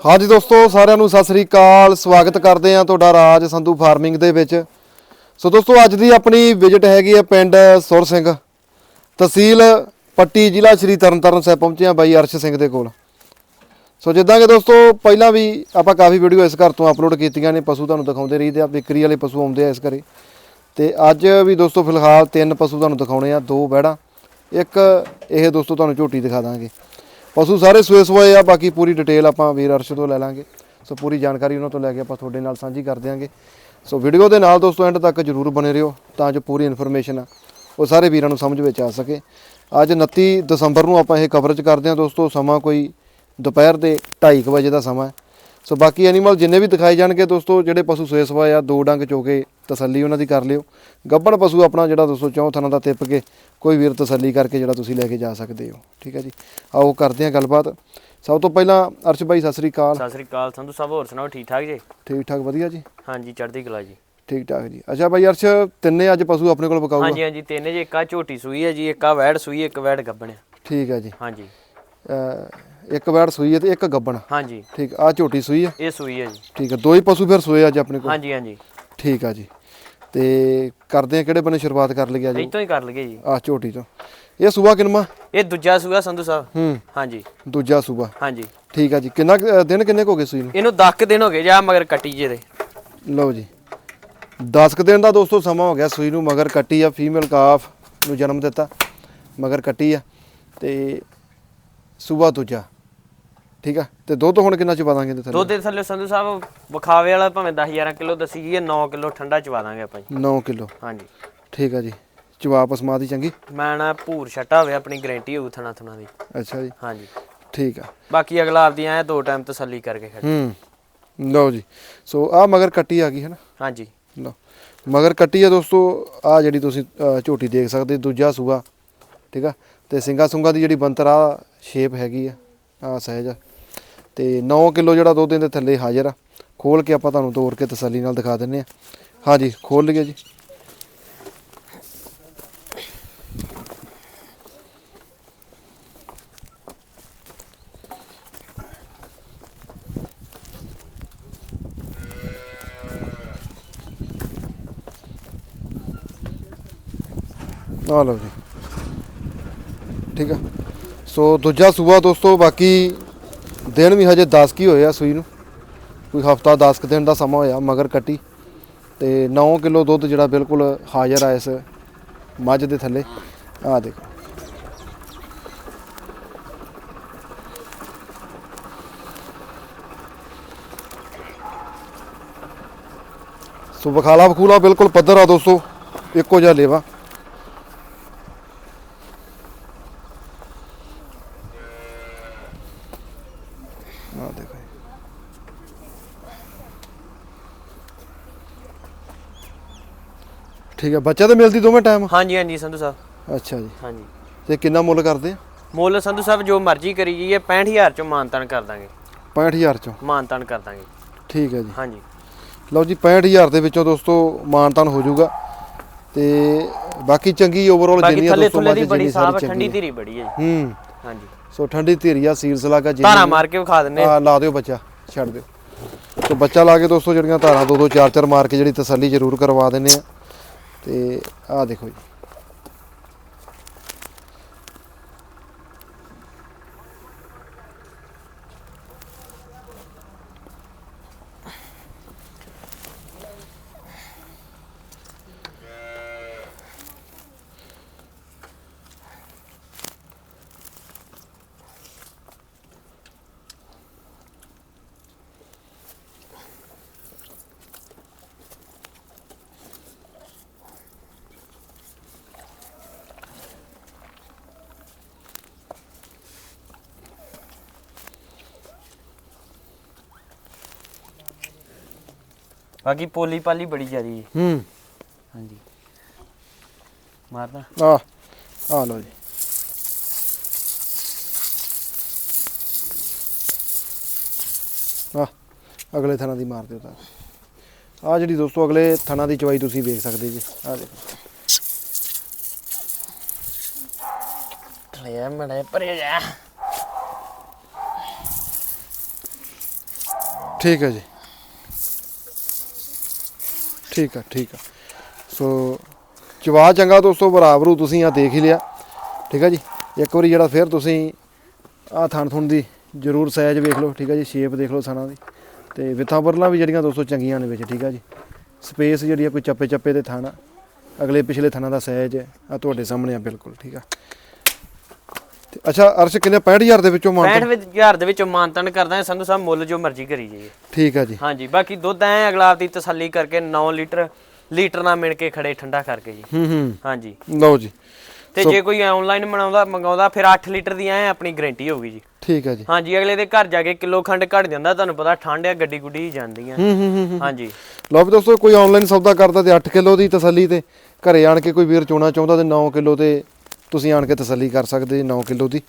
ਹਾਂਜੀ ਦੋਸਤੋ, ਸਾਰਿਆਂ ਨੂੰ ਸਤਿ ਸ੍ਰੀ ਅਕਾਲ। ਸਵਾਗਤ ਕਰਦੇ ਹਾਂ ਤੁਹਾਡਾ ਰਾਜ ਸੰਧੂ ਫਾਰਮਿੰਗ ਦੇ ਵਿੱਚ। ਸੋ ਦੋਸਤੋ, ਅੱਜ ਦੀ ਆਪਣੀ ਵਿਜ਼ਿਟ ਹੈਗੀ ਹੈ ਪਿੰਡ ਸੁਰ ਸਿੰਘ। ਤਹਿਸੀਲ ਪੱਟੀ ਜ਼ਿਲ੍ਹਾ ਸ਼੍ਰੀ ਤਰਨਤਾਰਨ ਸਾਹਿਬ ਪਹੁੰਚੇ ਹਾਂ ਬਾਈ ਅਰਸ਼ ਸਿੰਘ ਦੇ ਕੋਲ। ਸੋ ਜਿੱਦਾਂ ਕਿ ਦੋਸਤੋ, ਪਹਿਲਾਂ ਵੀ ਆਪਾਂ ਕਾਫੀ ਵੀਡੀਓ ਇਸ ਘਰ ਤੋਂ ਅਪਲੋਡ ਕੀਤੀਆਂ ਨੇ, ਪਸ਼ੂ ਤੁਹਾਨੂੰ ਦਿਖਾਉਂਦੇ ਰਹੀਦੇ ਆ, ਵਿਕਰੀ ਵਾਲੇ ਪਸ਼ੂ ਆਉਂਦੇ ਆ ਇਸ ਘਰੇ। ਤੇ ਅੱਜ ਵੀ ਦੋਸਤੋ, ਫਿਲਹਾਲ ਤਿੰਨ ਪਸ਼ੂ ਤੁਹਾਨੂੰ ਦਿਖਾਉਣੇ ਆ, ਦੋ ਬੈੜਾਂ, ਇੱਕ ਇਹ ਦੋਸਤੋ ਤੁਹਾਨੂੰ ਝੋਟੀ ਦਿਖਾ ਦਾਂਗੇ। ਪਸ਼ੂ ਸਾਰੇ ਸੂਏ ਸੂਏ ਆ, ਬਾਕੀ ਪੂਰੀ ਡਿਟੇਲ ਆਪਾਂ ਵੀਰ ਅਰਸ਼ ਤੋਂ ਲੈ ਲਾਂਗੇ। ਸੋ ਪੂਰੀ ਜਾਣਕਾਰੀ ਉਹਨਾਂ ਤੋਂ ਲੈ ਕੇ ਆਪਾਂ ਤੁਹਾਡੇ ਨਾਲ ਸਾਂਝੀ ਕਰ ਦਿਆਂਗੇ। ਸੋ ਵੀਡੀਓ ਦੇ ਨਾਲ ਦੋਸਤੋ ਐਂਡ ਤੱਕ ਜਰੂਰ ਬਨੇ ਰਹੋ ਤਾਂ ਜੋ ਪੂਰੀ ਇਨਫੋਰਮੇਸ਼ਨ ਆ, ਉਹ ਸਾਰੇ ਵੀਰਾਂ ਨੂੰ ਸਮਝ ਵਿੱਚ ਆ ਸਕੇ। ਅੱਜ 29 ਦਸੰਬਰ ਨੂੰ ਆਪਾਂ ਇਹ ਕਵਰੇਜ ਕਰਦੇ ਹਾਂ ਦੋਸਤੋ, ਸਮਾਂ ਕੋਈ ਦੁਪਹਿਰ ਦੇ 2:30 ਵਜੇ ਦਾ ਸਮਾਂ ਹੈ। ਸੋ ਬਾਕੀ ਐਨੀਮਲ ਜਿੰਨੇ ਵੀ ਦਿਖਾਏ ਜਾਣਗੇ ਦੋਸਤੋ ਜਿਹੜੇ ਪਸ਼ੂ ਸੋਏ ਸਵਾਏ ਆ ਦੋ ਡੰਗ ਚੋਕੇ ਤਸੱਲੀ ਉਹਨਾਂ ਦੀ ਕਰ ਲਿਓ। ਗੱਬਣ ਪਸ਼ੂ ਆਪਣਾ ਜਿਹੜਾ ਦੋਸਤੋ ਚੌਂ ਥਾਂ ਦਾ ਤਿੱਪ ਕੇ ਕੋਈ ਵੀਰ ਤਸੱਲੀ ਕਰਕੇ ਜਿਹੜਾ ਤੁਸੀਂ ਲੈ ਕੇ ਜਾ ਸਕਦੇ ਹੋ। ਠੀਕ ਹੈ ਜੀ? ਆਓ ਕਰਦੇ ਹਾਂ ਗੱਲਬਾਤ। ਸਭ ਤੋਂ ਪਹਿਲਾਂ ਅਰਸ਼ ਭਾਈ ਸਤਿ ਸ੍ਰੀ ਅਕਾਲ। ਸਤਿ ਸ੍ਰੀ ਅਕਾਲ ਸੰਧੂ ਸਾਹਿਬ ਹੋਰ ਸੁਣਾਓ ਠੀਕ ਠਾਕ ਜੀ? ਠੀਕ ਠਾਕ ਵਧੀਆ ਜੀ? ਹਾਂਜੀ ਚੜ੍ਹਦੀ ਕਲਾ ਜੀ। ਠੀਕ ਠਾਕ ਜੀ। ਅੱਛਾ ਭਾਈ ਅਰਸ਼ ਤਿੰਨੇ ਅੱਜ ਪਸ਼ੂ ਆਪਣੇ ਕੋਲ ਬਕਾਊਗਾ ਹਾਂਜੀ ਹਾਂਜੀ ਤਿੰਨ ਜੀ ਇੱਕ ਆ ਝੋਟੀ ਸੂਈ ਹੈ ਜੀ ਇੱਕ ਆ ਵੈੜ ਸੂਈ ਇੱਕ ਵੈੜ ਗੱਬਣ ਹੈ ਠੀਕ ਹੈ ਜੀ। ਹਾਂਜੀ। ਇੱਕ ਵੈੜ ਸੂਈ ਹੈ ਤੇ ਇੱਕ ਗੱਬਣ। ਹਾਂਜੀ। ਠੀਕ ਆ ਝੋਟੀ ਸੂਈ ਹੈ ਇਹ ਸੂਈ ਹੈ ਜੀ। ਠੀਕ ਹੈ ਦੋ ਹੀ ਪਸ਼ੂ ਫਿਰ ਸੂਏ ਅੱਜ ਆਪਣੇ ਕੋਲ? ਹਾਂਜੀ ਹਾਂਜੀ। ਠੀਕ ਆ ਜੀ। ਤੇ ਕਰਦੇ ਆ ਕਿਹੜੇ ਬੰਨੇ ਸ਼ੁਰੂਆਤ ਕਰ ਲਈਏ ਅੱਜ? ਇੱਥੋਂ ਹੀ ਕਰ ਲਈਏ ਜੀ। ਆ ਝੋਟੀ ਤੋਂ। ਇਹ ਸੂਬਾ ਕਿਨਮਾ ਇਹ ਦੂਜਾ ਸੂਆ ਸੰਧੂ ਸਾਹਿਬ। ਹੂੰ। ਹਾਂਜੀ। ਦੂਜਾ ਸੂਬਾ ਹਾਂਜੀ। ਠੀਕ ਆ ਜੀ। ਕਿੰਨਾ ਕੁ, ਅ, ਦਿਨ ਕਿੰਨੇ ਕੁ ਹੋ ਗਏ ਸੂਈ ਨੂੰ? ਇਹਨੂੰ 10 ਦਿਨ ਹੋ ਗਏ ਜਾ ਮਗਰ ਕੱਟੀ ਜੇ ਦੇ। ਲਓ ਜੀ। 10 ਕੁ ਦਿਨ ਦਾ ਦੋਸਤੋ ਸਮਾਂ ਹੋ ਗਿਆ ਸੂਈ ਨੂੰ ਮਗਰ ਕੱਟੀ ਆ ਫੀਮੇਲ ਕਾਫ ਨੂੰ ਜਨਮ ਦਿੱਤਾ ਮਗਰ ਕੱਟੀ ਆ। ਤੇ ਸੂਬਾ ਦੂਜਾ। ਠੀਕ ਆ? ਤੇ ਦੁੱਧ ਹੁਣ ਕਿੰਨਾ ਚਵਾ ਦਾਂਗੇ ਇਹਦੇ ਥੱਲੇ? ਦੁੱਧ ਦੇ ਥੱਲੇ ਸੰਧੂ ਸਾਹਿਬ ਵਿਖਾਵੇ ਵਾਲਾ ਭਾਵੇਂ 10 11 ਕਿਲੋ ਦੱਸੀ ਗਈ ਹੈ 9 ਕਿਲੋ ਠੰਡਾ ਚਵਾ ਦਾਂਗੇ ਆਪਾਂ ਜੀ। 9 ਕਿਲੋ। ਹਾਂਜੀ। ਠੀਕ ਆ ਜੀ। ਚਵਾ ਪਸਮਾ ਦੀ ਚੰਗੀ? ਮੈਂ ਨਾ ਭੂਰ ਛੱਟਾ ਹੋਵੇ ਆਪਣੀ ਗਾਰੰਟੀ ਹੋਊ ਥਣਾ ਥਣਾ ਦੀ। ਅੱਛਾ ਜੀ। ਹਾਂਜੀ। ਠੀਕ ਆ। ਬਾਕੀ ਅਗਲਾ ਆਪਦੀ ਐ ਦੋ ਟਾਈਮ ਤਸੱਲੀ ਕਰਕੇ ਖੜ ਹੂੰ। ਲਓ ਜੀ। ਸੋ ਆ ਮਗਰ ਕੱਟੀ ਆ ਗਈ ਹੈ ਨਾ ਹਾਂਜੀ। ਲਓ। ਮਗਰ ਕੱਟੀ ਆ ਦੋਸਤੋ ਆ ਜਿਹੜੀ ਤੁਸੀਂ ਅ, ਝੋਟੀ ਦੇਖ ਸਕਦੇ ਦੂਜਾ ਸੂਆ। ਠੀਕ ਆ? ਤੇ ਸਿੰਗਾ ਸੁੰਗਾ ਦੀ ਜਿਹੜੀ ਬੰਤਰ ਸ਼ੇਪ ਹੈਗੀ ਆ ਆ ਸਹਿਜ ਆ। ਤੇ 9 ਕਿਲੋ ਜਿਹੜਾ ਦੁੱਧ ਇਹਦੇ ਥੱਲੇ ਹਾਜ਼ਰ ਆ। ਖੋਲ ਕੇ ਆਪਾਂ ਤੁਹਾਨੂੰ ਤੋੜ ਕੇ ਤਸੱਲੀ ਨਾਲ ਦਿਖਾ ਦਿੰਨੇ ਆ ਹਾਂਜੀ ਖੋਲ ਲਈਏ ਜੀ। ਆ ਲਓ ਜੀ। ਠੀਕ ਆ। ਸੋ ਦੂਜਾ ਸੂਬਾ ਦੋਸਤੋ, ਬਾਕੀ ਦਿਨ ਵੀ ਹਜੇ 10 ਕੀ ਹੋਏ ਆ ਸੂਈ ਨੂੰ। ਕੋਈ ਹਫਤਾ 10 ਕੁ ਦਿਨ ਦਾ ਸਮਾਂ ਹੋਇਆ, ਮਗਰ ਕੱਟੀ। ਤੇ 9 ਕਿਲੋ ਦੁੱਧ ਜਿਹੜਾ ਬਿਲਕੁਲ ਹਾਜ਼ਰ ਆ ਇਸ ਮੱਝ ਦੇ ਥੱਲੇ। ਆ ਦੇਖੋ। ਸੋ ਬਖਾਲਾ ਬਖੂਲਾ ਬਿਲਕੁਲ ਪੱਧਰ ਆ ਦੋਸਤੋ, ਇੱਕੋ ਜਿਹਾ ਲੇਵਾ ਆ ਦੇਖੋ ਜੀ। ਠੀਕ ਹੈ। ਬੱਚਾ ਤਾਂ ਮਿਲਦੀ ਦੋਵੇਂ ਟਾਈਮ ਹਾਂਜੀ ਹਾਂਜੀ ਸੰਧੂ ਸਾਹਿਬ। ਅੱਛਾ ਜੀ। ਹਾਂਜੀ। ਤੇ ਕਿੰਨਾ ਮੁੱਲ ਕਰਦੇ? ਆ ਮੁੱਲ ਸੰਧੂ ਸਾਹਿਬ ਜੋ ਮਰਜ਼ੀ ਕਰੀ ਜਾਈਏ 65000 ਚੋਂ ਮਾਨਤਾਨ ਕਰ ਦਾਂਗੇ। 65000 ਚੋਂ? ਮਾਨਤਾਨ ਕਰ ਦਾਂਗੇ। ਠੀਕ ਹੈ ਜੀ। ਹਾਂਜੀ। ਲਓ ਜੀ 65000 ਦੇ ਵਿੱਚੋਂ ਦੋਸਤੋ ਮਾਨਤਾਨ ਹੋ ਜਾਊਗਾ। ਤੇ ਬਾਕੀ ਚੰਗੀ ਓਵਰਆਲ ਬਾਕੀ ਜਿੰਨੀ ਆ ਥੱਲੇ ਦੋਸਤੋ ਥੱਲੇ ਦੀ ਬੜੀ ਜਿੰਨੀ ਸਾਫ਼ ਠੰਡੀ ਧੀਰੀ ਬੜੀ ਹੈ ਜੀ। ਹੂੰ। ਹਾਂਜੀ। ਸੋ ਠੰਡੀ ਧੀਰੀਆ ਸੀਲ ਸਲਾਗਾ ਜੀ ਧਾਰਾ ਮਾਰ ਕੇ ਵਿਖਾ ਦਿੰਨੇ ਆ। ਲਾ ਦਿਓ ਬੱਚਾ ਛੱਡ ਦਿਓ। ਸੋ ਬੱਚਾ ਲਾ ਕੇ ਦੋਸਤੋ ਜਿਹੜੀਆਂ ਧਾਰਾਂ ਦੋ ਦੋ ਚਾਰ ਚਾਰ ਮਾਰ ਕੇ ਜਿਹੜੀ ਤਸੱਲੀ ਜ਼ਰੂਰ ਕਰਵਾ ਦਿੰਨੇ ਆ। ਤੇ ਆਹ ਦੇਖੋ ਜੀ। ਬਾਕੀ ਪੋਲੀ ਪਾਲੀ ਬੜੀ ਜ਼ਿਆਦੀ ਜੀ ਹੂੰ। ਹਾਂਜੀ। ਮਾਰਦਾ। ਆ ਆ ਲਓ ਜੀ। ਆ ਅਗਲੇ ਥਣਾ ਦੀ ਮਾਰ ਦਿਓ ਤਾਂ। ਆ ਜਿਹੜੀ ਦੋਸਤੋ ਅਗਲੇ ਥਣਾ ਦੀ ਚਵਾਈ ਤੁਸੀਂ ਵੇਖ ਸਕਦੇ ਜੀ। ਆ ਦੇਖੋ। ਲੈ ਮੜੇ ਪਰੇ ਜਾ। ਠੀਕ ਹੈ ਜੀ। ਠੀਕ ਆ ਠੀਕ ਆ। ਸੋ ਚਵਾ ਚੰਗਾ ਦੋਸਤੋ, ਬਰਾਬਰੂ ਤੁਸੀਂ ਆ ਦੇਖ ਹੀ ਲਿਆ। ਠੀਕ ਹੈ ਜੀ? ਇੱਕ ਵਾਰੀ ਜਿਹੜਾ ਫਿਰ ਤੁਸੀਂ ਆ ਥਣ ਥੁਣ ਦੀ ਜਰੂਰ ਸਾਈਜ਼ ਵੇਖ ਲਓ, ਠੀਕ ਆ ਜੀ? ਸ਼ੇਪ ਦੇਖ ਲਓ ਥਣਾ ਦੀ। ਤੇ ਵਿਥਾਂ ਬਰਲਾਂ ਵੀ ਜਿਹੜੀਆਂ ਦੋਸਤੋ ਚੰਗੀਆਂ ਨੇ ਵਿੱਚ, ਠੀਕ ਆ ਜੀ? ਸਪੇਸ ਜਿਹੜੀ ਆ ਕੋਈ ਚੱਪੇ ਚੱਪੇ ਦੇ ਥਾਣਾ ਅਗਲੇ ਪਿਛਲੇ ਥਾਣਾ ਦਾ ਸਾਈਜ਼ ਆ ਤੁਹਾਡੇ ਸਾਹਮਣੇ ਆ, ਬਿਲਕੁਲ, ਠੀਕ ਆ। ਅੱਛਾ ਅਰਸ਼ ਕਿੰਨੇ? 65000 ਦੇ ਵਿੱਚੋਂ ਮੰਨ 65000 ਦੇ ਵਿੱਚੋਂ ਮਾਨਤਨ ਕਰਦਾ ਹੈ। ਸੰਧੂ ਸਾਹਿਬ ਮੁੱਲ ਜੋ ਮਰਜ਼ੀ ਕਰੀ ਜਾਈਏ। ਠੀਕ ਆ ਜੀ। ਹਾਂਜੀ ਬਾਕੀ ਦੁੱਧ ਐ ਅਗਲਾ ਆਪਦੀ ਤਸੱਲੀ ਕਰਕੇ 9 ਲੀਟਰ ਲੀਟਰ ਨਾਲ ਮਿਣ ਕੇ ਖੜੇ ਠੰਡਾ ਕਰਕੇ ਜੀ। ਹੂੰ ਹੂੰ। ਹਾਂਜੀ। ਲਓ ਜੀ। ਤੇ ਜੇ ਕੋਈ ਆਨਲਾਈਨ ਬਣਾਉਂਦਾ ਮੰਗਾਉਂਦਾ ਫਿਰ 8 ਲੀਟਰ ਦੀ ਐ ਆਪਣੀ ਗਾਰੰਟੀ ਹੋਊਗੀ ਜੀ। ਠੀਕ ਆ ਜੀ। ਹਾਂਜੀ ਅਗਲੇ ਦੇ ਘਰ ਜਾ ਕੇ ਕਿਲੋ ਖੰਡ ਘਟ ਜਾਂਦਾ ਤੁਹਾਨੂੰ ਪਤਾ ਠੰਡ ਆ ਗੱਡੀ ਗੁੱਡੀ ਹੀ ਜਾਂਦੀਆਂ। ਹੂੰ ਹੂੰ ਹੂੰ ਹੂੰ। ਹਾਂਜੀ। ਲਓ ਵੀ ਦੋਸਤੋ ਕੋਈ ਆਨਲਾਈਨ ਸੌਦਾ ਕਰਦਾ ਤੇ 8 ਕਿਲੋ ਦੀ ਤਸੱਲੀ ਤੇ ਘਰੇ ਆਣ ਕੇ ਕੋਈ ਵੀਰ ਚੋਣਾ ਚਾਹੁੰਦਾ ਤੇ 9 ਕਿਲੋ ਤੇ ਤੁਸੀਂ ਆਣ ਕੇ ਤਸੱਲੀ ਕਰ ਸਕਦੇ ਜੀ 9 ਕਿਲੋ ਦੀ।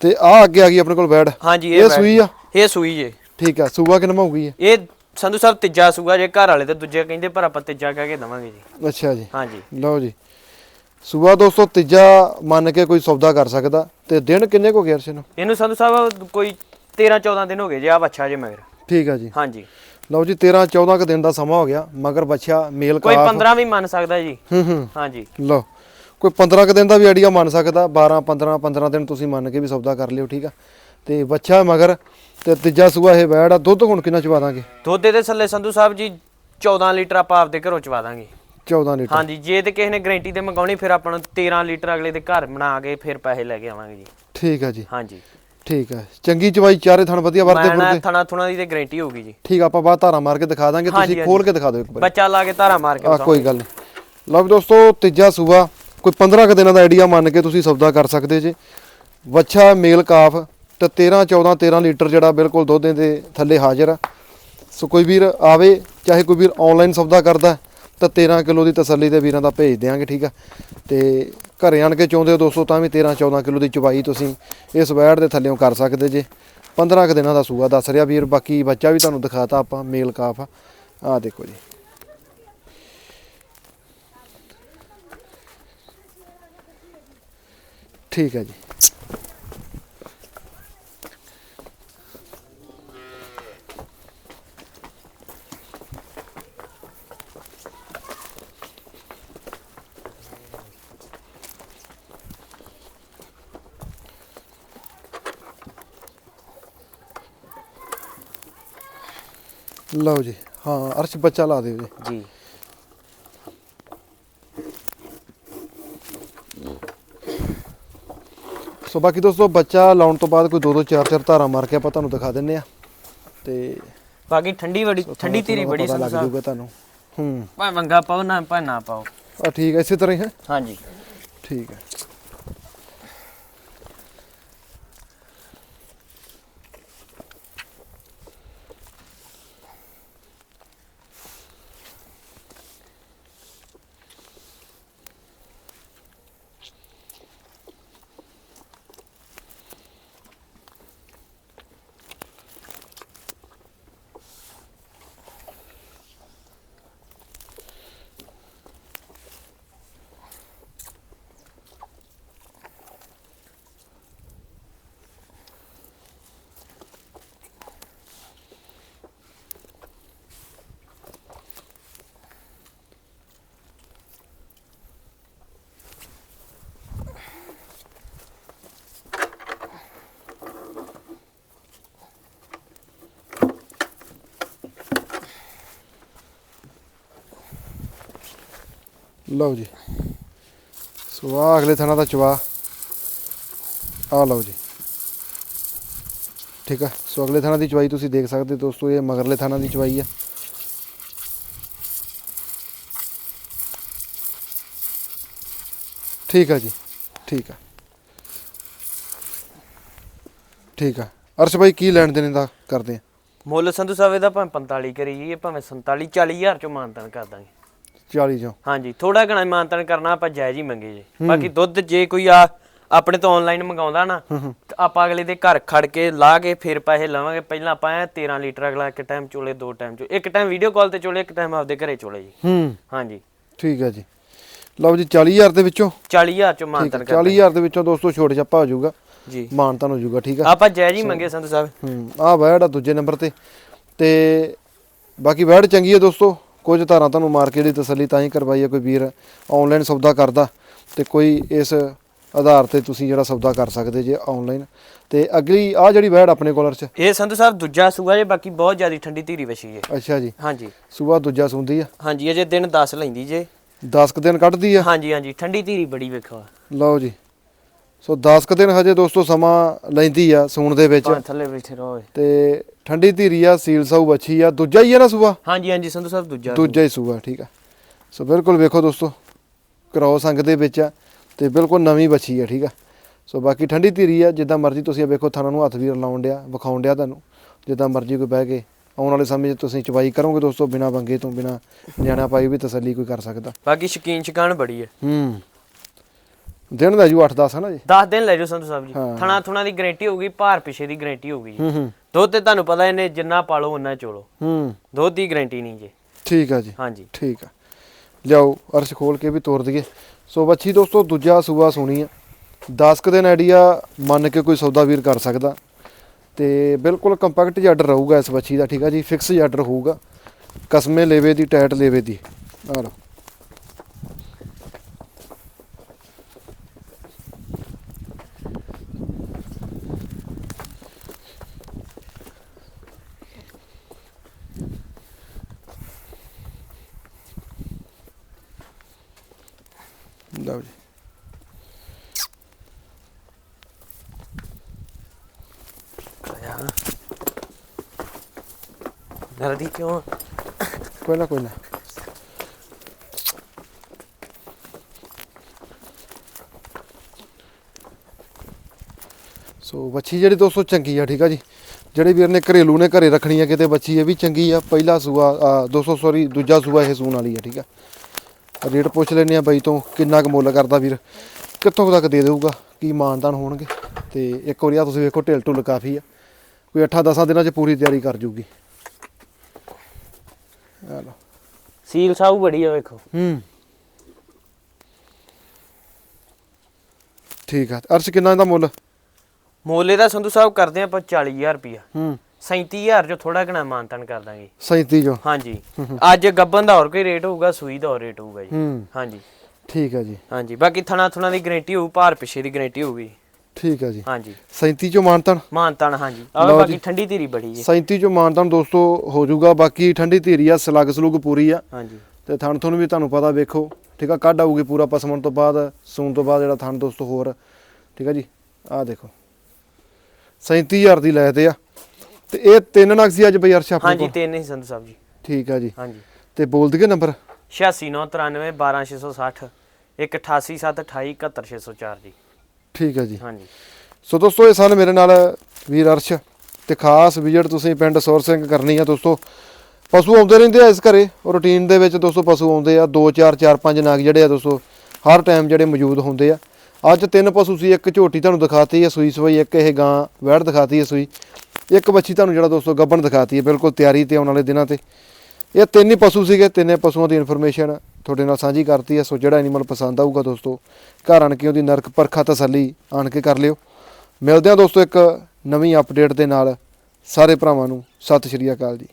ਤੇ ਆ ਅੱਗੇ ਆ ਗਈ ਆਪਣੇ ਕੋਲ ਬੈਡ। ਹਾਂਜੀ ਇਹ ਸੂਈ ਆ? ਇਹ ਸੂਈ ਜੇ। ਠੀਕ ਆ ਸੂਆ ਕਿੰਨਾ ਹੋਊਗੀ ਇਹ? ਇਹ ਸੰਧੂ ਸਾਹਿਬ ਤੀਜਾ ਸੂਆ ਜੇ ਘਰ ਵਾਲੇ ਤੇ ਦੂਜੇ ਕਹਿੰਦੇ ਪਰ ਆਪਾਂ ਤੀਜਾ ਕਹਿ ਕੇ ਦਵਾਂਗੇ ਜੀ। ਅੱਛਾ ਜੀ। ਹਾਂਜੀ। ਲਓ ਜੀ। ਸੂਆ ਦੋਸਤੋ ਤੀਜਾ ਮੰਨ ਕੇ ਕੋਈ ਸੌਦਾ ਕਰ ਸਕਦਾ। ਤੇ ਦਿਨ ਕਿੰਨੇ ਕੋ ਗਿਆ ਅਰਸ਼ ਨੂੰ? ਇਹਨੂੰ ਸੰਧੂ ਸਾਹਿਬ ਕੋਈ 13 14 ਦਿਨ ਹੋ ਗਏ ਜੇ ਆ ਬੱਚਾ ਜੇ ਮਗਰ। ਠੀਕ ਆ ਜੀ। ਹਾਂਜੀ। ਲਓ ਜੀ 13 14 ਕ ਦਿਨ ਦਾ ਸਮਾਂ ਹੋ ਗਿਆ ਮਗਰ ਬੱਚਾ ਮੇਲ ਕੋਈ ਕਾਫ 15 ਵੀ ਮੰਨ ਸਕਦਾ ਜੀ। ਹੂੰ ਹੂੰ। ਹਾਂਜੀ। ਲਓ। ਕੋਈ 15 ਕ ਦਿਨ ਦਾ ਵੀ ਆਈਡੀਆ ਮੰਨ ਸਕਦਾ 12 15 15 ਦਿਨ ਤੁਸੀਂ ਮੰਨ ਕੇ ਵੀ ਸੌਦਾ ਕਰ ਲਿਓ ਠੀਕ ਆ? ਤੇ ਬੱਚਾ ਮਗਰ ਤੇ ਤੀਜਾ ਸੂਆ ਇਹ ਵੈੜ ਆ ਦੁੱਧ ਹੁਣ ਕਿੰਨਾ ਚਵਾ ਦਾਂਗੇ? ਦੁੱਧ ਦੇ ਥੱਲੇ ਸੰਧੂ ਸਾਹਿਬ ਜੀ 14 ਲੀਟਰ ਆਪਾਂ ਆਪਦੇ ਘਰੋਂ ਚਵਾ ਦਾਂਗੇ। 14 ਲੀਟਰ। ਹਾਂਜੀ ਜੇ ਤੇ ਕਿਸੇ ਨੇ ਗਾਰੰਟੀ ਤੇ ਮੰਗਾਉਣੀ ਫਿਰ ਆਪਾਂ ਨੂੰ 13 ਲੀਟਰ ਅਗਲੇ ਦੇ ਘਰ ਬਣਾ ਕੇ ਫਿਰ ਪੈਸੇ ਲੈ ਕੇ ਆਵਾਂਗੇ ਜੀ। ਠੀਕ ਆ ਜੀ। ਹਾਂਜੀ। ਠੀਕ ਆ। ਚੰਗੀ ਚਵਾਈ ਚਾਰੇ ਥਣ ਵਧੀਆ ਵਰਤੇ ਮੈਂ ਨਾ ਫੁਰਤੇ ਥਣਾ ਥੁਣਾ ਦੀ ਤੇ ਗਾਰੰਟੀ ਹੋਊਗੀ ਜੀ। ਠੀਕ ਆਪਾਂ ਬਾਅਦ ਧਾਰਾ ਮਾਰ ਕੇ ਦਿਖਾ ਦਾਂਗੇ ਤੁਸੀਂ ਖੋਲ ਕੇ ਦਿਖਾ ਦਿਓ ਇੱਕ ਵਾਰ। ਬੱਚਾ ਲਾ ਕੇ ਧਾਰਾ ਮਾਰ ਕੇ ਆ। ਕੋਈ ਗੱਲ ਨਹੀਂ ਲਓ ਦੋਸਤੋ ਤੀਜਾ ਸੂਆ। ਕੋਈ 15 ਕ ਦਿਨਾਂ ਦਾ ਆਈਡੀਆ ਮੰਨ ਕੇ ਤੁਸੀਂ ਸੌਦਾ ਕਰ ਸਕਦੇ ਜੇ। ਵੱਛਾ, ਮੇਲ ਕਾਫ ਤੇ 13 14 13 ਲੀਟਰ ਜਿਹੜਾ ਬਿਲਕੁਲ ਦੁੱਧ ਦੇ ਥੱਲੇ ਹਾਜ਼ਰ ਆ। ਸੋ ਕੋਈ ਵੀਰ ਆਵੇ, ਚਾਹੇ ਕੋਈ ਵੀਰ ਆਨਲਾਈਨ ਸੌਦਾ ਕਰਦਾ, ਤਾਂ 13 ਕਿਲੋ ਦੀ ਤਸੱਲੀ ਦੇ ਵੀਰਾਂ ਦਾ ਭੇਜ ਦਿਆਂਗੇ, ਠੀਕ ਆ। ਤੇ ਘਰੇ ਆਣ ਕੇ ਚਾਹੁੰਦੇ ਹੋ ਦੋਸਤੋ, ਤਾਂ ਵੀ 13 14 ਕਿਲੋ ਦੀ ਚਵਾਈ ਤੁਸੀਂ ਇਸ ਵੈੜ ਦੇ ਥੱਲੇੋਂ ਕਰ ਸਕਦੇ ਜੇ। 15 ਕ ਦਿਨਾਂ ਦਾ ਸੂਆ ਦੱਸ ਰਿਹਾ ਵੀਰ, ਬਾਕੀ ਬੱਚਾ ਵੀ ਤੁਹਾਨੂੰ ਦਿਖਾਤਾ ਆਪਾਂ, ਮੇਲ ਕਾਫ ਆ। ਆ ਦੇਖੋ ਜੀ। ਠੀਕ ਹੈ ਜੀ। ਲਓ ਜੀ ਹਾਂ ਅਰਸ਼ ਬੱਚਾ ਲਾ ਦਿਓ ਜੀ। ਜੀ। ਸੋ ਬਾਕੀ ਦੋਸਤੋ ਬੱਚਾ ਲਾਉਣ ਤੋਂ ਬਾਅਦ ਕੋਈ ਦੋ ਦੋ ਚਾਰ ਚਾਰ ਧਾਰਾਂ ਮਾਰ ਕੇ ਆਪਾਂ ਤੁਹਾਨੂੰ ਦਿਖਾ ਦਿੰਨੇ ਆ ਤੇ ਬਾਕੀ ਠੰਡੀ ਬੜੀ ਠੰਡੀ ਤੁਹਾਨੂੰ ਬੜੀ ਸੰਧੂ ਲੱਗ ਜਾਊਗਾ ਤੁਹਾਨੂੰ। ਹੂੰ। ਭਾਵੇਂ ਵੰਗਾ ਪਾਓ ਨਾ ਭਾਵੇਂ ਨਾ ਪਾਓ। ਆ ਠੀਕ ਹੈ ਇਸੇ ਤਰ੍ਹਾਂ ਹੀ ਹੈ? ਹਾਂਜੀ। ਠੀਕ ਹੈ। ਲਓ ਜੀ। ਸੋ ਆ ਅਗਲੇ ਥਾਣਾ ਦਾ ਚਵਾ। ਆ ਲਓ ਜੀ। ਠੀਕ ਆ। ਸੋ ਅਗਲੇ ਥਾਣਾ ਦੀ ਚਵਾਈ ਤੁਸੀਂ ਦੇਖ ਸਕਦੇ ਹੋ ਦੋਸਤੋ, ਇਹ ਮਗਰਲੇ ਥਾਣਾ ਦੀ ਚਵਾਈ ਆ। ਠੀਕ ਆ ਜੀ। ਠੀਕ ਆ। ਠੀਕ ਆ। ਅਰਸ਼ ਭਾਈ ਕੀ ਲੈਣ ਦੇਣ ਦਾ ਕਰਦੇ ਆ? ਮੁੱਲ ਸੰਧੂ ਸਾਹਿਬ, ਇਹਦਾ ਭਾਵੇਂ 45 ਕਰੀ ਜਾਈਏ ਭਾਵੇਂ 47 40000 ਚੋਂ ਮਾਨਤਨ ਕਰ ਦਾਂਗੇ। 40 ਚੋਂ। ਹਾਂਜੀ ਥੋੜਾ ਘਣਾ ਮਾਨਤਨ ਕਰਨਾ ਆਪਾਂ ਜਾਇਜ਼ ਹੀ ਮੰਗੇ ਜੀ। ਬਾਕੀ ਦੁੱਧ ਜੇ ਕੋਈ ਆ ਆਪਣੇ ਤੋਂ ਆਨਲਾਈਨ ਮੰਗਾਉਂਦਾ ਨਾ ਤਾਂ ਆਪਾਂ ਅਗਲੇ ਦੇ ਘਰ ਖੜ ਕੇ ਲਾ ਕੇ ਫਿਰ ਪੈਸੇ ਲਵਾਂਗੇ। ਪਹਿਲਾਂ ਆਪਾਂ ਐਂ 13 ਲੀਟਰ ਅਗਲਾ ਇੱਕ ਟਾਈਮ ਚੋਲੇ ਦੋ ਟਾਈਮ ਚੋ ਇੱਕ ਟਾਈਮ ਵੀਡੀਓ ਕਾਲ ਤੇ ਚੋਲੇ ਇੱਕ ਟਾਈਮ ਆਪਦੇ ਘਰੇ ਚੋਲੇ ਜੀ। ਹੂੰ। ਹਾਂਜੀ। ਠੀਕ ਹੈ ਜੀ। ਲਓ ਜੀ 40000 ਦੇ ਵਿੱਚੋਂ। 40000 ਚੋਂ ਮਾਨਤਨ ਕਰ 40000 ਦੇ ਵਿੱਚੋਂ ਦੋਸਤੋ ਛੋਟ ਛਾਪਾ ਹੋ ਜਾਊਗਾ। ਜੀ। ਮਾਨਤਾਨ ਹੋ ਜਾਊਗਾ ਠੀਕ ਆ? ਆਪਾਂ ਜਾਇਜ਼ ਹੀ ਮੰਗੇ ਸੰਧੂ ਸਾਹਿਬ। ਹੂੰ ਆ ਵੈੜ ਆ ਦੂਜੇ ਨੰਬਰ ਤੇ। ਤੇ ਬਾਕੀ ਵੈੜ ਚੰਗੀ ਹੈ ਦੋਸਤੋ। ਕੁਝ ਧਾਰਾਂ ਤੁਹਾਨੂੰ ਮਾਰਕੀਟ ਦੀ ਤਸੱਲੀ ਤਾਂ ਹੀ ਕਰਵਾਈ ਹੈ ਕੋਈ ਵੀਰ ਆਨਲਾਈਨ ਸੌਦਾ ਕਰਦਾ ਤੇ ਕੋਈ ਇਸ ਆਧਾਰ ਤੇ ਤੁਸੀਂ ਜਿਹੜਾ ਸੌਦਾ ਕਰ ਸਕਦੇ ਜੇ ਆਨਲਾਈਨ ਤੇ ਅਗਲੀ ਆ ਜਿਹੜੀ ਵੈੜ ਆਪਣੇ ਕੋਲਰ ਚ ਇਹ ਸੰਧੂ ਸਾਹਿਬ ਦੂਜਾ ਸੂਆ ਜੇ ਬਾਕੀ ਬਹੁਤ ਜ਼ਿਆਦਾ ਠੰਡੀ ਧੀਰੀ ਵਛੀ ਜੇ। ਅੱਛਾ ਜੀ। ਹਾਂਜੀ। ਸੂਆ ਦੂਜਾ ਸੁੰਦੀ ਆ। ਹਾਂਜੀ ਅਜੇ ਦਿਨ 10 ਲੈਂਦੀ ਜੇ। 10 ਕੁ ਦਿਨ ਕੱਢਦੀ ਆ। ਹਾਂਜੀ ਹਾਂਜੀ ਠੰਡੀ ਧੀਰੀ ਬੜੀ ਵੇਖੋ। ਲਓ ਜੀ। ਸੋ 10 ਕੁ ਦਿਨ ਹਜੇ ਦੋਸਤੋ ਸਮਾਂ ਲੈਂਦੀ ਆ ਸੂਣ ਦੇ ਵਿੱਚ। ਥੱਲੇ ਬੈਠੇ ਰਹੋ। ਤੇ ਠੰਡੀ ਧੀਰੀ ਆ ਸੀਲ ਸਾਊ ਬੱਚੀ ਆ ਦੂਜਾ ਹੀ ਆ ਨਾ ਸੂਆ? ਹਾਂਜੀ ਹਾਂਜੀ ਸੰਧੂ ਸਾਹਿਬ ਦੂਜਾ ਦੂਜਾ ਹੀ ਸੂਆ ਠੀਕ ਆ। ਸੋ ਬਿਲਕੁਲ ਵੇਖੋ ਦੋਸਤੋ ਕ੍ਰੋਸ ਅੰਗ ਦੇ ਵਿੱਚ ਆ ਤੇ ਬਿਲਕੁਲ ਨਵੀਂ ਬੱਚੀ ਆ ਠੀਕ ਆ। ਸੋ ਬਾਕੀ ਠੰਡੀ ਧੀਰੀ ਆ ਜਿੱਦਾਂ ਮਰਜ਼ੀ ਤੁਸੀਂ ਆ ਵੇਖੋ ਥਾਣਾ ਨੂੰ ਹੱਥ ਵੀ ਲਾਉਣ ਡਿਆ ਵਿਖਾਉਣ ਡਿਆ ਤੁਹਾਨੂੰ। ਜਿੱਦਾਂ ਮਰਜ਼ੀ ਕੋਈ ਬਹਿ ਕੇ ਆਉਣ ਵਾਲੇ ਸਮੇਂ 'ਚ ਤੁਸੀਂ ਚਵਾਈ ਕਰੋਗੇ ਦੋਸਤੋ ਬਿਨਾ ਬੰਗੇ ਤੋਂ ਬਿਨਾ ਨਿਆਣਾ ਪਾਈ ਵੀ ਤਸੱਲੀ ਕੋਈ ਕਰ ਸਕਦਾ। ਬਾਕੀ ਸ਼ਕੀਨ ਸ਼ਕਾਨ ਬੜੀ ਹੈ ਹੂੰ। ਦਿਨ ਦਾ ਜੂ 8-10 ਹੈ ਨਾ ਜੀ? 10 ਦਿਨ ਲੈ ਜਾਓ ਸੰਧੂ ਸਾਹਿਬ ਜੀ। ਹਾਂ। ਥਣਾ ਥੁਣਾ ਦੀ ਗਾਰੰਟੀ ਹੋਊਗੀ ਭਾਰ ਪਿਛੇ ਦੀ ਗਾਰੰਟੀ ਹੋਊਗੀ ਜੀ। ਹੂੰ ਹੂੰ। ਦੁੱਧ ਤੇ ਤੁਹਾਨੂੰ ਪਤਾ ਇਹਨੇ ਜਿੰਨਾ ਪਾਲੋ ਉਨਾ ਚੋਲੋ। ਹੂੰ। ਦੁੱਧ ਦੀ ਗਾਰੰਟੀ ਨਹੀਂ ਜੀ। ਠੀਕ ਆ ਜੀ। ਹਾਂਜੀ। ਠੀਕ ਆ। ਲਿਆਓ ਅਰਸ਼ ਖੋਲ ਕੇ ਵੀ ਤੋੜ ਦਈਏ। ਸੋ ਬੱਚੀ ਦੋਸਤੋ ਦੂਜਾ ਸੂਆ ਸੁਣੀ ਆ। 10 ਕੁ ਦਿਨ ਆਈਡੀਆ ਮੰਨ ਕੇ ਕੋਈ ਸੌਦਾ ਵੀਰ ਕਰ ਸਕਦਾ। ਤੇ ਬਿਲਕੁਲ ਕੰਪੈਕਟ ਜਿਹਾ ਆਰਡਰ ਰਹੂਗਾ ਇਸ ਬੱਚੀ ਦਾ ਠੀਕ ਆ ਜੀ? ਫਿਕਸ ਜਿਹਾ ਆਰਡਰ ਹੋਊਗਾ। ਕਸਮੇ ਲੇਵੇ ਦੀ ਟਾਈਟ ਲੇਵੇ ਦੀ। ਆ ਲਓ ਜੀ ਡਰਦੀ ਕਿਉਂ ਕੋਈ ਨਾ ਕੋਈ ਨਾ। ਸੋ ਵੱਛੀ ਜਿਹੜੀ ਦੋਸਤੋ ਚੰਗੀ ਆ ਠੀਕ ਆ ਜੀ? ਜਿਹੜੇ ਵੀਰ ਨੇ ਘਰੇਲੂ ਨੇ ਘਰੇ ਰੱਖਣੀ ਆ ਕਿਤੇ ਵੱਛੀ ਇਹ ਵੀ ਚੰਗੀ ਆ। ਪਹਿਲਾ ਸੂਆ ਆ, 200 ਸੌਰੀ ਦੂਜਾ ਸੂਆ ਇਹ ਸੂਣ ਵਾਲੀ ਆ ਠੀਕ ਆ। ਰੇਟ ਪੁੱਛ ਲੈਣੇ ਆ ਬਾਈ ਤੋਂ ਕਿੰਨਾ ਕੁ ਮੁੱਲ ਕਰਦਾ ਵੀਰ? ਕਿੱਥੋਂ ਤੱਕ ਦੇ ਦੇਊਗਾ? ਕੀ ਮਾਨਦਾਨ ਹੋਣਗੇ? ਤੇ ਇੱਕ ਵਾਰੀ ਆ ਤੁਸੀਂ ਵੇਖੋ ਢਿੱਲ ਢੁੱਲ ਕਾਫੀ ਆ। ਕੋਈ 8-10 ਦਿਨਾਂ 'ਚ ਪੂਰੀ ਤਿਆਰੀ ਕਰ ਜੂਗੀ। ਆ ਲਓ। ਸੀਲ ਸਾਊ ਬੜੀ ਆ ਵੇਖੋ। ਹੂੰ। ਠੀਕ ਆ। ਅਰਸ਼ ਕਿੰਨਾ ਇਹਦਾ ਮੁੱਲ? ਮੋਲੇ ਦਾ ਸੰਧੂ ਸਾਹਿਬ ਕਰਦੇ ਆਪਾਂ 40000 ਰੁਪਿਆ ਹੂੰ। 37000 ਜੋ ਥੋੜਾ ਘਣਾ ਮਾਨਤਨ ਕਰ ਦਾਂਗੇ। 37 ਜੋ ਹਾਂਜੀ। ਅੱਜ ਗੱਬਨ ਦਾ ਹੋਰ ਕੋਈ ਰੇਟ ਹੋਊਗਾ ਸੂਈ ਦਾ ਹੋਰ ਰੇਟ ਹੋਊਗਾ ਜੀ। ਹੂੰ। ਹਾਂਜੀ। ਠੀਕ ਆ ਜੀ। ਹਾਂਜੀ। ਬਾਕੀ ਥਣਾ ਥੁਣਾ ਦੀ ਗਾਰੰਟੀ ਹੋਊ ਭਾਰ ਪਿਛੇ ਦੀ ਗਾਰੰਟੀ ਹੋਊਗੀ। ਠੀਕ ਆ ਜੀ। ਹਾਂਜੀ। 37 ਚੋਂ ਮਾਨਤਨ। ਮਾਨਤਨ ਹਾਂਜੀ। ਆਹ ਬਾਕੀ। ਠੰਡੀ ਧੀਰੀ ਬੜੀ ਜੀ। 37 ਚੋਂ ਮਾਨਤਨ ਦੋਸਤੋ ਹੋ ਜਾਊਗਾ। ਬਾਕੀ ਠੰਡੀ ਧੀਰੀ ਆ ਸਲੱਗ ਸਲੂਗ ਪੂਰੀ ਆ। ਹਾਂਜੀ। ਤੇ ਥਣ ਤੁਹਾਨੂੰ ਵੀ ਤੁਹਾਨੂੰ ਪਤਾ ਵੇਖੋ। ਠੀਕ ਆ ਕੱਢ ਆਊਗੀ ਪੂਰਾ ਪਸਮਣ ਤੋਂ ਬਾਅਦ ਸੂਣ ਤੋਂ ਬਾਅਦ ਜਿਹੜਾ ਥਣ ਦੋਸਤੋ ਹੋਰ। ਠੀਕ ਆ ਜੀ। ਆਹ ਦੇਖੋ। 37000 ਦੀ ਲੈ ਤੇ ਆ। ਤੇ ਇਹ ਤਿੰਨ ਨਗ ਸੀ ਅੱਜ ਬਈ ਅਰਸ਼ ਆਪਣੇ ਹਾਂਜੀ ਤਿੰਨ ਹੀ ਸੰਧੂ ਸਾਹਿਬ ਜੀ। ਠੀਕ ਆ ਜੀ। ਹਾਂਜੀ। ਤੇ ਬੋਲ ਦਈਏ ਨੰਬਰ? 8693 12660 187728 ਜੀ। ਠੀਕ ਆ ਜੀ। ਹਾਂਜੀ। ਸੋ ਦੋਸਤੋ ਇਹ ਸਨ ਮੇਰੇ ਨਾਲ ਵੀਰ ਅਰਸ਼ ਤੇ ਖਾਸ ਵਿਜ਼ਿਟ ਤੁਸੀਂ ਪਿੰਡ ਸੌਰ ਸਿੰਘ ਕਰਨੀ ਆ ਦੋਸਤੋ। ਪਸ਼ੂ ਆਉਂਦੇ ਰਹਿੰਦੇ ਆ ਇਸ ਘਰੇ। ਰੂਟੀਨ ਦੇ ਵਿੱਚ ਦੋਸਤੋ ਪਸ਼ੂ ਆਉਂਦੇ ਆ। 2 4 4 5 ਨਾਗ ਜਿਹੜੇ ਆ ਦੋਸਤੋ ਹਰ ਟਾਈਮ ਜਿਹੜੇ ਮੌਜੂਦ ਹੁੰਦੇ ਆ। ਅੱਜ ਤਿੰਨ ਪਸ਼ੂ ਸੀ। ਇੱਕ ਝੋਟੀ ਤੁਹਾਨੂੰ ਦਿਖਾਤੀ ਹੈ ਸੂਈ ਸਵਾਈ ਇੱਕ ਇਹ ਗਾਂ ਵੈੜ ਦਿਖਾਤੀ ਹੈ ਸੂਈ। ਇੱਕ ਬੱਚੀ ਤੁਹਾਨੂੰ ਜਿਹੜਾ ਦੋਸਤੋ ਗੱਬਣ ਦਿਖਾਤੀ ਹੈ ਬਿਲਕੁਲ ਤਿਆਰੀ ਤੇ ਆਉਣ ਵਾਲੇ ਦਿਨਾਂ ਤੇ। ਇਹ ਤਿੰਨ ਹੀ ਪਸ਼ੂ ਸੀਗੇ। ਤਿੰਨੇ ਪਸ਼ੂਆਂ ਦੀ ਇਨਫੋਰਮੇਸ਼ਨ ਤੁਹਾਡੇ ਨਾਲ ਸਾਂਝੀ ਕਰਤੀ ਹੈ, ਸੋ ਜਿਹੜਾ ਐਨੀਮਲ ਪਸੰਦ ਆਊਗਾ ਦੋਸਤੋ, ਘਰ ਆਣ ਕੇ ਉਹਦੀ ਨਰਕ ਪਰਖਾ ਤਸੱਲੀ ਆਣ ਕੇ ਕਰ ਲਿਓ। ਮਿਲਦੇ ਹਾਂ ਦੋਸਤੋ ਇੱਕ ਨਵੀਂ ਅਪਡੇਟ ਦੇ ਨਾਲ। ਸਾਰੇ ਭਰਾਵਾਂ ਨੂੰ ਸਤਿ ਸ਼੍ਰੀ ਅਕਾਲ ਜੀ।